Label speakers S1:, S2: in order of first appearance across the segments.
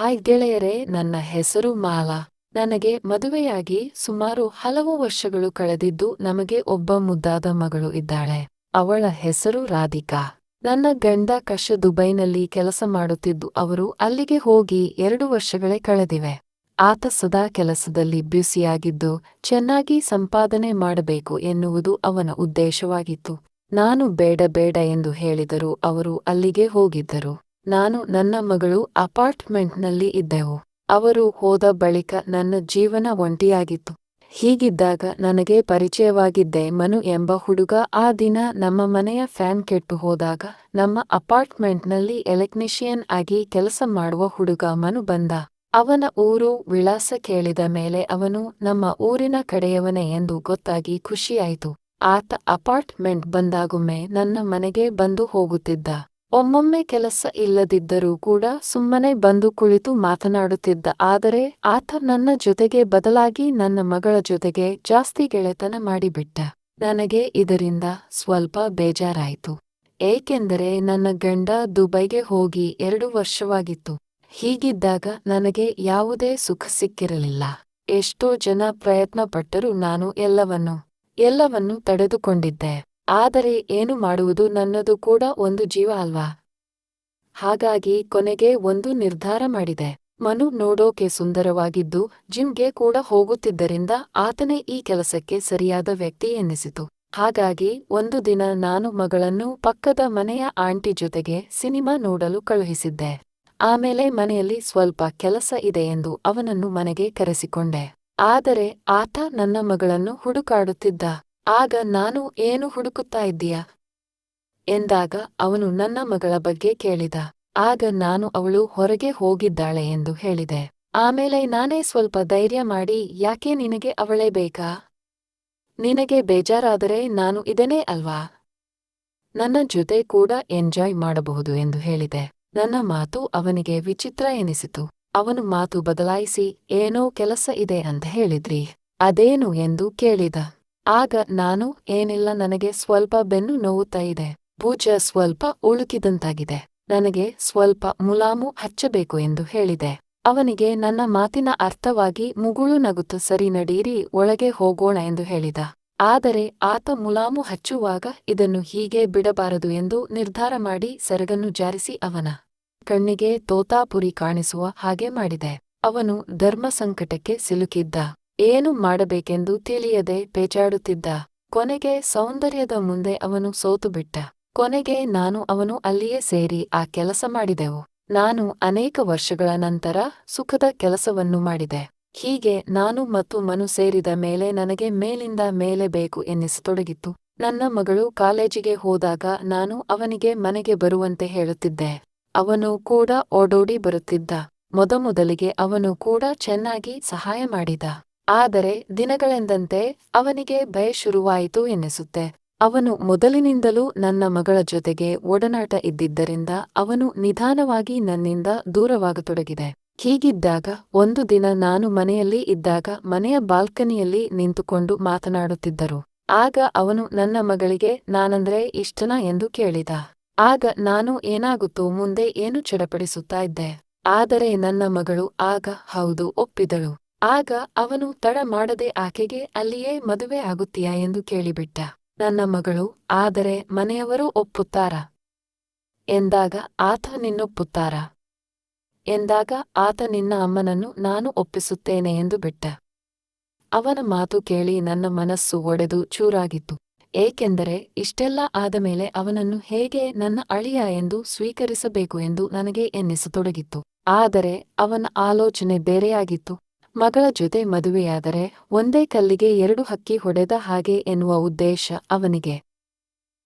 S1: Hi ಗೆಳೆಯರೇ, ನನ್ನ ಹೆಸರು ಮಾಲಾ. ನನಗೆ ಮದುವೆಯಾಗಿ ಸುಮಾರು ಹಲವು ವರ್ಷಗಳು ಕಳೆದಿದ್ದು ನಮಗೆ ಒಬ್ಬ ಮುದ್ದಾದ ಮಗಳು ಇದ್ದಾಳೆ. ಅವಳ ಹೆಸರು ರಾಧಿಕಾ. ನನ್ನ ಗಂಡ ಕಶ ದುಬೈನಲ್ಲಿ ಕೆಲಸ ಮಾಡುತ್ತಿದ್ದು ಅವರು ಅಲ್ಲಿಗೆ ಹೋಗಿ ಎರಡು ವರ್ಷಗಳೇ ಕಳೆದಿವೆ. ಆತ ಸದಾ ಕೆಲಸದಲ್ಲಿ ಬ್ಯುಸಿಯಾಗಿದ್ದು ಚೆನ್ನಾಗಿ ಸಂಪಾದನೆ ಮಾಡಬೇಕು ಎನ್ನುವುದು ಅವನ ಉದ್ದೇಶವಾಗಿತ್ತು. ನಾನು ಬೇಡ ಬೇಡ ಎಂದು ಹೇಳಿದರೂ ಅವರು ಅಲ್ಲಿಗೆ ಹೋಗಿದ್ದರು. ನಾನು ನನ್ನ ಮಗಳು ಅಪಾರ್ಟ್ಮೆಂಟ್ನಲ್ಲಿ ಇದ್ದೆವು. ಅವರು ಹೋದ ಬಳಿಕ ನನ್ನ ಜೀವನ ಒಂಟಿಯಾಗಿತ್ತು. ಹೀಗಿದ್ದಾಗ ನನಗೆ ಪರಿಚಯವಾಗಿದ್ದೆ ಮನು ಎಂಬ ಹುಡುಗ. ಆ ದಿನ ನಮ್ಮ ಮನೆಯ ಫ್ಯಾನ್ ಕೆಟ್ಟು ಹೋದಾಗ ನಮ್ಮ ಅಪಾರ್ಟ್ಮೆಂಟ್ನಲ್ಲಿ ಎಲೆಕ್ನಿಷಿಯನ್ ಆಗಿ ಕೆಲಸ ಮಾಡುವ ಹುಡುಗ ಮನು ಬಂದ. ಅವನ ಊರು ವಿಳಾಸ ಕೇಳಿದ ಮೇಲೆ ಅವನು, ನಮ್ಮ ಊರಿನ ಕಡೆಯವನೇ ಎಂದು ಗೊತ್ತಾಗಿ ಖುಷಿಯಾಯಿತು. ಆತ ಅಪಾರ್ಟ್ಮೆಂಟ್ ಬಂದಾಗೊಮ್ಮೆ ನನ್ನ ಮನೆಗೆ ಬಂದು ಹೋಗುತ್ತಿದ್ದ. ಒಮ್ಮೊಮ್ಮೆ ಕೆಲಸ ಇಲ್ಲದಿದ್ದರೂ ಕೂಡ ಸುಮ್ಮನೆ ಬಂದು ಕುಳಿತು ಮಾತನಾಡುತ್ತಿದ್ದ. ಆದರೆ ಆತ ನನ್ನ ಜೊತೆಗೆ ಬದಲಾಗಿ ನನ್ನ ಮಗಳ ಜೊತೆಗೆ ಜಾಸ್ತಿ ಗೆಳೆತನ ಮಾಡಿಬಿಟ್ಟ. ನನಗೆ ಇದರಿಂದ ಸ್ವಲ್ಪ ಬೇಜಾರಾಯಿತು. ಏಕೆಂದರೆ ನನ್ನ ಗಂಡ ದುಬೈಗೆ ಹೋಗಿ ಎರಡು ವರ್ಷವಾಗಿತ್ತು. ಹೀಗಿದ್ದಾಗ ನನಗೆ ಯಾವುದೇ ಸುಖ ಸಿಕ್ಕಿರಲಿಲ್ಲ. ಎಷ್ಟೋ ಜನ ಪ್ರಯತ್ನ ಪಟ್ಟರೂ ನಾನು ಎಲ್ಲವನ್ನು, ಎಲ್ಲವನ್ನೂ ತಡೆದುಕೊಂಡಿದ್ದೆ. ಆದರೆ ಏನು ಮಾಡುವುದು ನನ್ನದು ಕೂಡ ಒಂದು ಜೀವ ಅಲ್ವಾ? ಹಾಗಾಗಿ ಕೊನೆಗೆ ಒಂದು ನಿರ್ಧಾರ ಮಾಡಿದೆ. ಮನು ನೋಡೋಕೆ ಸುಂದರವಾಗಿದ್ದು ಜಿಮ್ಗೆ ಕೂಡ ಹೋಗುತ್ತಿದ್ದರಿಂದ ಆತನೇ ಈ ಕೆಲಸಕ್ಕೆ ಸರಿಯಾದ ವ್ಯಕ್ತಿ ಎನ್ನಿಸಿತು. ಹಾಗಾಗಿ ಒಂದು ದಿನ ನಾನು ಮಗಳನ್ನು ಪಕ್ಕದ ಮನೆಯ ಆಂಟಿ ಜೊತೆಗೆ ಸಿನಿಮಾ ನೋಡಲು ಕಳುಹಿಸಿದ್ದೆ. ಆಮೇಲೆ ಮನೆಯಲ್ಲಿ ಸ್ವಲ್ಪ ಕೆಲಸ ಇದೆ ಎಂದು ಅವನನ್ನು ಮನೆಗೆ ಕರೆಸಿಕೊಂಡೆ. ಆದರೆ ಆತ ನನ್ನ ಮಗಳನ್ನು ಹುಡುಕಾಡುತ್ತಿದ್ದ. ಆಗ ನಾನು ಏನು ಹುಡುಕುತ್ತಾ ಇದ್ದೀಯ? ಎಂದಾಗ ಅವನು ನನ್ನ ಮಗಳ ಬಗ್ಗೆ ಕೇಳಿದ. ಆಗ ನಾನು ಅವಳು ಹೊರಗೆ ಹೋಗಿದ್ದಾಳೆ ಎಂದು ಹೇಳಿದೆ. ಆಮೇಲೆ ನಾನೇ ಸ್ವಲ್ಪ ಧೈರ್ಯ ಮಾಡಿ, ಯಾಕೆ ನಿನಗೆ ಅವಳೇ ಬೇಕಾ? ನಿನಗೆ ಬೇಜಾರಾದರೆ ನಾನು ಇದನೇ ಅಲ್ವಾ? ನನ್ನ ಜೊತೆ ಕೂಡ ಎಂಜಾಯ್ ಮಾಡಬಹುದು ಎಂದು ಹೇಳಿದೆ. ನನ್ನ ಮಾತು ಅವನಿಗೆ ವಿಚಿತ್ರ ಎನಿಸಿತು. ಅವನು ಮಾತು ಬದಲಾಯಿಸಿ, ಏನೋ ಕೆಲಸ ಇದೆ ಅಂತ ಹೇಳಿದ್ರಿ. ಅದೇನು ಎಂದು ಕೇಳಿದ. ಆಗ ನಾನು, ಏನಿಲ್ಲ ನನಗೆ ಸ್ವಲ್ಪ ಬೆನ್ನು ನೋವುತ್ತಾ ಇದೆ. ಭುಜ ಸ್ವಲ್ಪ ಉಳುಕಿದಂತಾಗಿದೆ. ನನಗೆ ಸ್ವಲ್ಪ ಮುಲಾಮು ಹಚ್ಚಬೇಕು ಎಂದು ಹೇಳಿದೆ. ಅವನಿಗೆ ನನ್ನ ಮಾತಿನ ಅರ್ಥವಾಗಿ ಮುಗುಳು ನಗುತ್ತು ಸರಿ ನಡೀರಿ, ಒಳಗೆ ಹೋಗೋಣ ಎಂದು ಹೇಳಿದ. ಆದರೆ ಆತ ಮುಲಾಮು ಹಚ್ಚುವಾಗ ಇದನ್ನು ಹೀಗೆ ಬಿಡಬಾರದು ಎಂದು ನಿರ್ಧಾರ ಮಾಡಿ ಸೆರಗನ್ನು ಜಾರಿಸಿ ಅವನ ಕಣ್ಣಿಗೆ ತೋತಾಪುರಿ ಕಾಣಿಸುವ ಹಾಗೆ ಮಾಡಿದೆ. ಅವನು ಧರ್ಮ ಸಂಕಟಕ್ಕೆ ಸಿಲುಕಿದ್ದ. ಏನು ಮಾಡಬೇಕೆಂದು ತಿಳಿಯದೆ ಪೇಚಾಡುತ್ತಿದ್ದ. ಕೊನೆಗೆ ಸೌಂದರ್ಯದ ಮುಂದೆ ಅವನು ಸೋತುಬಿಟ್ಟ. ಕೊನೆಗೆ ನಾನು ಅವನು ಅಲ್ಲಿಯೇ ಸೇರಿ ಆ ಕೆಲಸ ಮಾಡಿದೆವು. ನಾನು ಅನೇಕ ವರ್ಷಗಳ ನಂತರ ಸುಖದ ಕೆಲಸವನ್ನು ಮಾಡಿದೆ. ಹೀಗೆ ನಾನು ಮತ್ತು ಮನು ಸೇರಿದ ಮೇಲೆ ನನಗೆ ಮೇಲಿಂದ ಮೇಲೆ ಬೇಕು ಎನ್ನಿಸತೊಡಗಿತ್ತು. ನನ್ನ ಮಗಳು ಕಾಲೇಜಿಗೆ ಹೋದಾಗ ನಾನು ಅವನಿಗೆ ಮನೆಗೆ ಬರುವಂತೆ ಹೇಳುತ್ತಿದ್ದೆ. ಅವನು ಕೂಡ ಓಡೋಡಿ ಬರುತ್ತಿದ್ದ. ಮೊದಮೊದಲಿಗೆ ಅವನು ಕೂಡ ಚೆನ್ನಾಗಿ ಸಹಾಯ ಮಾಡಿದ. ಆದರೆ ದಿನಗಳೆಂದಂತೆ ಅವನಿಗೆ ಭಯ ಶುರುವಾಯಿತು ಎನ್ನಿಸುತ್ತೆ. ಅವನು ಮೊದಲಿನಿಂದಲೂ ನನ್ನ ಮಗಳ ಜೊತೆಗೆ ಒಡನಾಟ ಇದ್ದಿದ್ದರಿಂದ ಅವನು ನಿಧಾನವಾಗಿ ನನ್ನಿಂದ ದೂರವಾಗತೊಡಗಿದೆ. ಹೀಗಿದ್ದಾಗ ಒಂದು ದಿನ ನಾನು ಮನೆಯಲ್ಲಿ ಇದ್ದಾಗ ಮನೆಯ ಬಾಲ್ಕನಿಯಲ್ಲಿ ನಿಂತುಕೊಂಡು ಮಾತನಾಡುತ್ತಿದ್ದರು. ಆಗ ಅವನು ನನ್ನ ಮಗಳಿಗೆ, ನಾನಂದ್ರೆ ಇಷ್ಟನಾ ಎಂದು ಕೇಳಿದ. ಆಗ ನಾನು ಏನಾಗುತ್ತೋ ಮುಂದೆ ಏನು ಚಡಪಡಿಸುತ್ತಾ ಇದ್ದೆ. ಆದರೆ ನನ್ನ ಮಗಳು ಆಗ ಹೌದು ಒಪ್ಪಿದಳು. ಆಗ ಅವನು ತಡ ಮಾಡದೆ ಆಕೆಗೆ, ಅಲ್ಲಿಯೇ ಮದುವೆ ಆಗುತ್ತೀಯಾ? ಎಂದು ಕೇಳಿಬಿಟ್ಟ. ನನ್ನ ಮಗಳು, ಆದರೆ ಮನೆಯವರು ಒಪ್ಪುತ್ತಾರ? ಎಂದಾಗ, ಆತ ನಿನ್ನೊಪ್ಪುತ್ತಾರ? ಎಂದಾಗ, ಆತ ನಿನ್ನ ಅಮ್ಮನನ್ನು ನಾನು ಒಪ್ಪಿಸುತ್ತೇನೆ ಎಂದು ಬಿಟ್ಟ. ಅವನ ಮಾತು ಕೇಳಿ ನನ್ನ ಮನಸ್ಸು ಒಡೆದು ಚೂರಾಗಿತ್ತು. ಏಕೆಂದರೆ, ಇಷ್ಟೆಲ್ಲ ಆದಮೇಲೆ ಅವನನ್ನು ಹೇಗೆ ನನ್ನ ಅಳಿಯ ಎಂದು ಸ್ವೀಕರಿಸಬೇಕು ಎಂದು ನನಗೆ ಎನ್ನಿಸತೊಡಗಿತ್ತು. ಆದರೆ, ಅವನ ಆಲೋಚನೆ ಬೇರೆಯಾಗಿತ್ತು. ಮಗಳ ಜೊತೆ ಮದುವೆಯಾದರೆ ಒಂದೇ ಕಲ್ಲಿಗೆ ಎರಡು ಹಕ್ಕಿ ಹೊಡೆದ ಹಾಗೆ ಎನ್ನುವ ಉದ್ದೇಶ ಅವನಿಗೆ.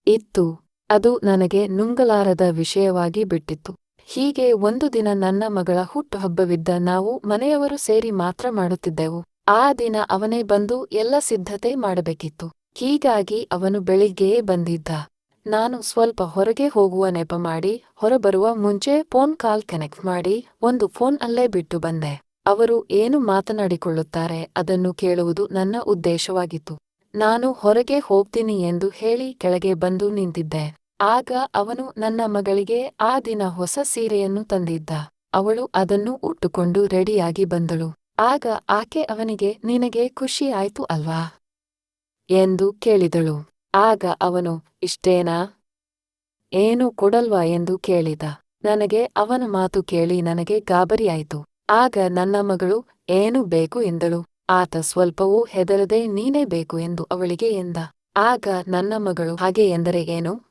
S1: ಇತ್ತು. ಅದು ನನಗೆ ನುಂಗಲಾರದ ವಿಷಯವಾಗಿ ಬಿಟ್ಟಿತ್ತು. ಹೀಗೆ ಒಂದು ದಿನ ನನ್ನ ಮಗಳ ಹುಟ್ಟುಹಬ್ಬವಿದ್ದ ನಾವು ಮನೆಯವರು ಸೇರಿ ಮಾತ್ರ ಮಾಡುತ್ತಿದ್ದೆವು. ಆ ದಿನ ಅವನೇ ಬಂದು ಎಲ್ಲ ಸಿದ್ಧತೆ ಮಾಡಬೇಕಿತ್ತು. ಹೀಗಾಗಿ ಅವನು ಬೆಳಿಗ್ಗೆಯೇ ಬಂದಿದ್ದ. ನಾನು ಸ್ವಲ್ಪ ಹೊರಗೆ ಹೋಗುವ ನೆಪ ಮಾಡಿ, ಹೊರಬರುವ ಮುಂಚೆ ಫೋನ್ ಕಾಲ್ ಕನೆಕ್ಟ್ ಮಾಡಿ, ಒಂದು ಫೋನ್ ಅಲ್ಲೇ ಬಿಟ್ಟು ಬಂದೆ. ಅವರು ಏನು ಮಾತನಾಡಿಕೊಳ್ಳುತ್ತಾರೆ ಅದನ್ನು ಕೇಳುವುದು ನನ್ನ ಉದ್ದೇಶವಾಗಿತ್ತು. ನಾನು ಹೊರಗೆ ಹೋಗ್ತೀನಿ ಎಂದು ಹೇಳಿ ಕೆಳಗೆ ಬಂದು ನಿಂತಿದ್ದೆ. ಆಗ ಅವನು ನನ್ನ ಮಗಳಿಗೆ ಆ ದಿನ ಹೊಸ ಸೀರೆಯನ್ನು ತಂದಿದ್ದ. ಅವಳು ಅದನ್ನು ಉಟ್ಟುಕೊಂಡು ರೆಡಿಯಾಗಿ ಬಂದಳು. ಆಗ ಆಕೆ ಅವನಿಗೆ, ನಿನಗೆ ಖುಷಿ ಆಯ್ತು ಅಲ್ವಾ ಎಂದು ಕೇಳಿದಳು. ಆಗ ಅವನು, ಇಷ್ಟೇನಾ? ಏನು ಕೊಡಲ್ವಾ ಎಂದು ಕೇಳಿದ. ನನಗೆ ಅವನ ಮಾತು ಕೇಳಿ ನನಗೆ ಗಾಬರಿಯಾಯಿತು. ಆಗ ನನ್ನ ಮಗಳು, ಏನು ಬೇಕು? ಎಂದಳು. ಆತ ಸ್ವಲ್ಪವೂ ಹೆದರದೆ ನೀನೇ ಬೇಕು ಎಂದು ಅವಳಿಗೆ ಎಂದ. ಆಗ ನನ್ನ ಮಗಳು, ಹಾಗೆ ಎಂದರೆ ಏನು?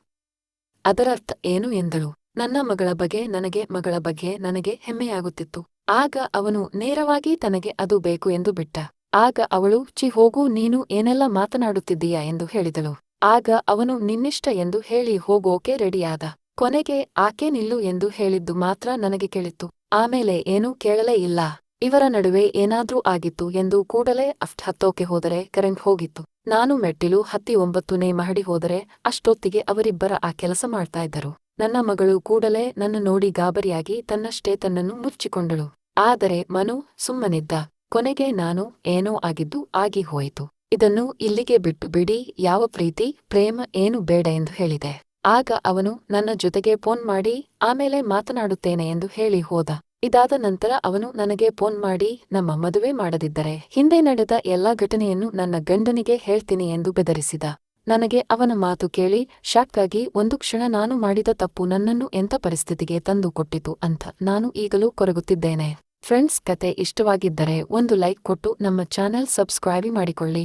S1: ಅದರರ್ಥ ಏನು? ಎಂದಳು. ನನ್ನ ಮಗಳ ಬಗ್ಗೆ ನನಗೆ, ಮಗಳ ಬಗ್ಗೆ ನನಗೆ ಹೆಮ್ಮೆಯಾಗುತ್ತಿತ್ತು. ಆಗ ಅವನು ನೇರವಾಗಿ ತನಗೆ ಅದು ಬೇಕು ಎಂದು ಬಿಟ್ಟ. ಆಗ ಅವಳು ಚಿ ಹೋಗು, ನೀನು ಏನೆಲ್ಲ ಮಾತನಾಡುತ್ತಿದ್ದೀಯಾ? ಎಂದು ಹೇಳಿದಳು. ಆಗ ಅವನು, ನಿನ್ನಿಷ್ಟ ಎಂದು ಹೇಳಿ ಹೋಗೋಕೆ ರೆಡಿಯಾದ. ಕೊನೆಗೆ ಆಕೆ ನಿಲ್ಲು ಎಂದು ಹೇಳಿದ್ದು ಮಾತ್ರ ನನಗೆ ಕೇಳಿತ್ತು. ಆಮೇಲೆ ಏನೂ ಕೇಳಲೇ ಇಲ್ಲ. ಇವರ ನಡುವೆ ಏನಾದ್ರೂ ಆಗಿತ್ತು ಎಂದು ಕೂಡಲೇ ಅಫ್ಟ್ ಹತ್ತೋಕೆ ಹೋದರೆ ಕರೆಂಟ್ ಹೋಗಿತ್ತು. ನಾನು ಮೆಟ್ಟಿಲು ಹತ್ತಿ ಒಂಬತ್ತನೇ ಮಹಡಿ ಹೋದರೆ ಅಷ್ಟೊತ್ತಿಗೆ ಅವರಿಬ್ಬರ ಆ ಕೆಲಸ ಮಾಡ್ತಾ ಇದ್ದರು. ನನ್ನ ಮಗಳು ಕೂಡಲೇ ನನ್ನ ನೋಡಿ ಗಾಬರಿಯಾಗಿ ತನ್ನಷ್ಟೇ ತನ್ನನ್ನು ಮುಚ್ಚಿಕೊಂಡಳು. ಆದರೆ ಮನು ಸುಮ್ಮನಿದ್ದ. ಕೊನೆಗೆ ನಾನು ಏನೋ ಆಗಿದ್ದು ಆಗಿ ಹೋಯಿತು. ಇದನ್ನು ಇಲ್ಲಿಗೆ ಬಿಟ್ಟು ಬಿಡಿ, ಯಾವ ಪ್ರೀತಿ, ಪ್ರೇಮ ಏನು ಬೇಡ ಎಂದು ಹೇಳಿದೆ. ಆಗ ಅವನು ನನ್ನ ಜೊತೆಗೆ ಫೋನ್ ಮಾಡಿ, ಆಮೇಲೆ ಮಾತನಾಡುತ್ತೇನೆ ಎಂದು ಹೇಳಿ ಹೋದ. ಇದಾದ ನಂತರ ಅವನು ನನಗೆ ಫೋನ್ ಮಾಡಿ, ನಮ್ಮ ಮದುವೆ ಮಾಡದಿದ್ದರೆ ಹಿಂದೆ ನಡೆದ ಎಲ್ಲಾ ಘಟನೆಯನ್ನು ನನ್ನ ಗಂಡನಿಗೆ ಹೇಳ್ತೀನಿ ಎಂದು ಬೆದರಿಸಿದ. ನನಗೆ ಅವನ ಮಾತು ಕೇಳಿ ಶಾಕ್ಗಾಗಿ ಒಂದು ಕ್ಷಣ ನಾನು ಮಾಡಿದ ತಪ್ಪು ನನ್ನನ್ನು ಎಂಥ ಪರಿಸ್ಥಿತಿಗೆ ತಂದು ಕೊಟ್ಟಿತು ಅಂತ ನಾನು ಈಗಲೂ ಕೊರಗುತ್ತಿದ್ದೇನೆ. ಫ್ರೆಂಡ್ಸ್, ಕತೆ ಇಷ್ಟವಾಗಿದ್ದರೆ ಒಂದು ಲೈಕ್ ಕೊಟ್ಟು ನಮ್ಮ ಚಾನೆಲ್ ಸಬ್ಸ್ಕ್ರೈಬ್ ಮಾಡಿಕೊಳ್ಳಿ.